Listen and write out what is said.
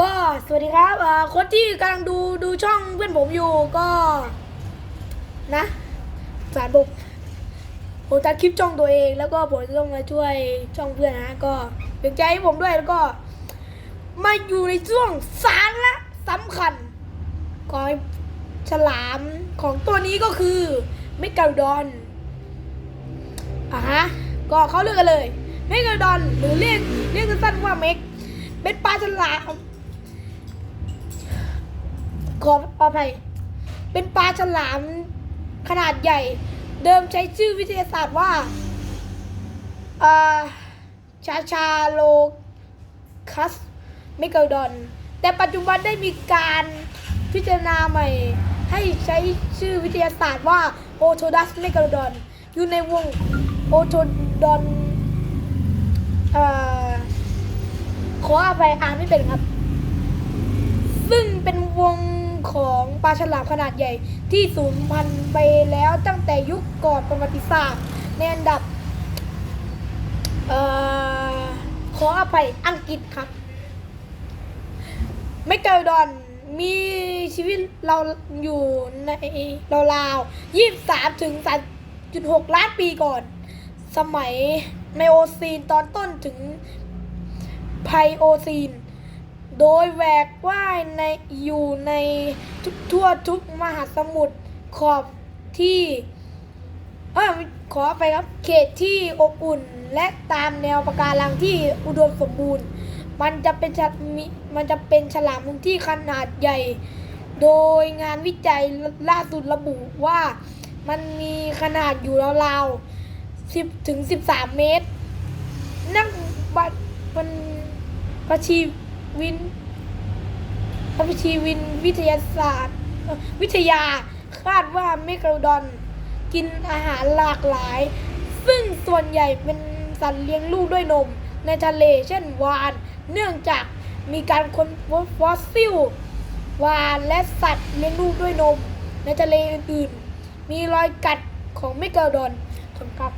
ก็สวัสดีครับคนที่กำลังดูดูช่องเพื่อนผมอยู่ก็ นะสารผมผมตัดคลิปช่องตัวเอง แล้วก็ผมจะต้องมาช่วยช่องเพื่อนนะก็เป็นใจให้ผมด้วยแล้วก็ มาอยู่ในช่วงสารละสำคัญของฉลามของตัวนี้ก็คือเมกาดอนอะฮะก็เขาเรียกกันเลยเมกาดอนหรือเรียกเรียกสั้นๆว่าเมกเป็นปลาฉลาม ขออภัย เป็นปลาฉลามขนาดใหญ่ เดิมใช้ชื่อวิทยาศาสตร์ว่าชาชาโลคัสเมกาดอน แต่ปัจจุบันได้มีการพิจารณาใหม่ ให้ใช้ชื่อวิทยาศาสตร์ว่าโอโทดัสเมกาดอน อยู่ในวงโอโทดอนอขออภัยอ่านไม่เป็นครับ ซึ่งเป็นวงของ ปลาฉลามขนาดใหญ่ที่สูญพันธุ์ไปแล้วตั้งแต่ยุคก่อนประวัติศาสตร์ในอันดับเอ่อขออภัยอังกฤษครับเมกาดอนมีชีวิตเราอยู่ในราวๆยี่สามถึงสามจุดหกล้านปีก่อน สมัยไมโอซีนตอนต้นถึงไพโอซีน โดยแหวกว่ายในอยู่ในทุกทั่วทุกมหาสมุทรขอบที่เออขอไปครับเขตที่อบอุ่นและตามแนวปะการังที่อุดมสมบูรณ์ มันจะเป็นฉลมีมันจะเป็นฉลามที่ขนาดใหญ่ โดยงานวิจัยล่าสุดระบุว่ามันมีขนาดอยู่ราวๆ10ถึง13 เมตร นักบัตมันประชี วินประชีวินวิทยาศาสตร์ วิทยาคาดว่าเมกาโดอน กินอาหารหลากหลาย ซึ่งส่วนใหญ่เป็นสัตว์เลี้ยงลูกด้วยนม ในทะเลเช่นวาน เนื่องจากมีการค้นพบฟอสซิล วานและสัตว์เลี้ยงลูกด้วยนม ในทะเลอื่นๆ มีรอยกัดของเมกาโดอนขอบคุณครับ